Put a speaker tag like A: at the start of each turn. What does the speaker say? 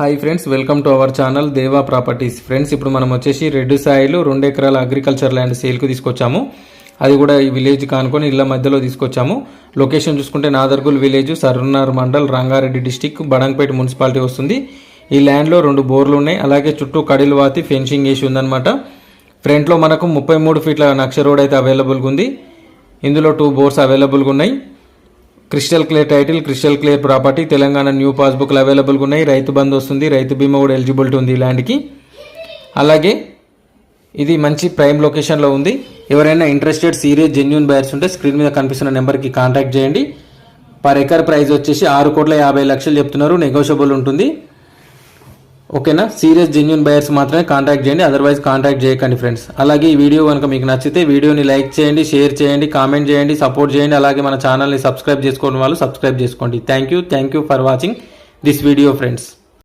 A: Hi friends welcome to our channel Deva properties friends ఇప్పుడు మనం వచ్చేసి రెడ్ సాయిలు రెండు ఎకరాల అగ్రికల్చర్ ల్యాండ్ సేల్కు తీసుకొచ్చాము. అది కూడా ఈ విలేజ్ కానుకొని ఇళ్ళ మధ్యలో తీసుకొచ్చాము. లొకేషన్ చూసుకుంటే నాదర్గుల్ విలేజ్ సర్వనార్ మండల్ రంగారెడ్డి డిస్టిక్ బడంగపేట మున్సిపాలిటీ వస్తుంది. ఈ ల్యాండ్లో రెండు బోర్లు ఉన్నాయి. అలాగే చుట్టూ కడిలు వాతి ఫెన్సింగ్ వేసి ఉందన్నమాట. ఫ్రంట్లో మనకు ముప్పై మూడు ఫీట్ల నక్ష రోడ్ అయితే అవైలబుల్గా ఉంది. ఇందులో టూ బోర్స్ అవైలబుల్గా ఉన్నాయి. Crystal clear title crystal clear property Telangana new పాస్బుక్లు అవైలబుల్గా ఉన్నాయి రైతు బంధు వస్తుంది రైతు బీమా కూడా ఎలిజిబిలిటీ ఉంది ల్యాండ్కి అలాగే ఇది మంచి ప్రైమ్ లొకేషన్లో ఉంది. ఎవరైనా ఇంట్రెస్టెడ్ సీరియస్ జెన్యున్ బయర్స్ ఉంటే స్క్రీన్ మీద కనిపిస్తున్న నెంబర్కి కాంటాక్ట్ చేయండి. పర్ ఎకర్ ప్రైస్ వచ్చేసి ఆరు కోట్ల యాభై లక్షలు చెప్తున్నారు నెగోషియబుల్ ఉంటుంది. ఓకేనా? సీరియస్ జెన్యున్ బయర్స్ మాత్రమే కాంటాక్ట్ చేయండి. అదర్వైజ్ కాంటాక్ట్ చేయకండి ఫ్రెండ్స్ అలాగే ఈ వీడియో కనుక మీకు నచ్చితే వీడియోని లైక్ చేయండి షేర్ చేయండి కామెంట్ చేయండి సపోర్ట్ చేయండి. అలాగే మన ఛానల్ని సబ్స్క్రైబ్ చేసుకోవడం వాళ్ళు సబ్స్క్రైబ్ చేసుకోండి. Thank you thank you for watching this video friends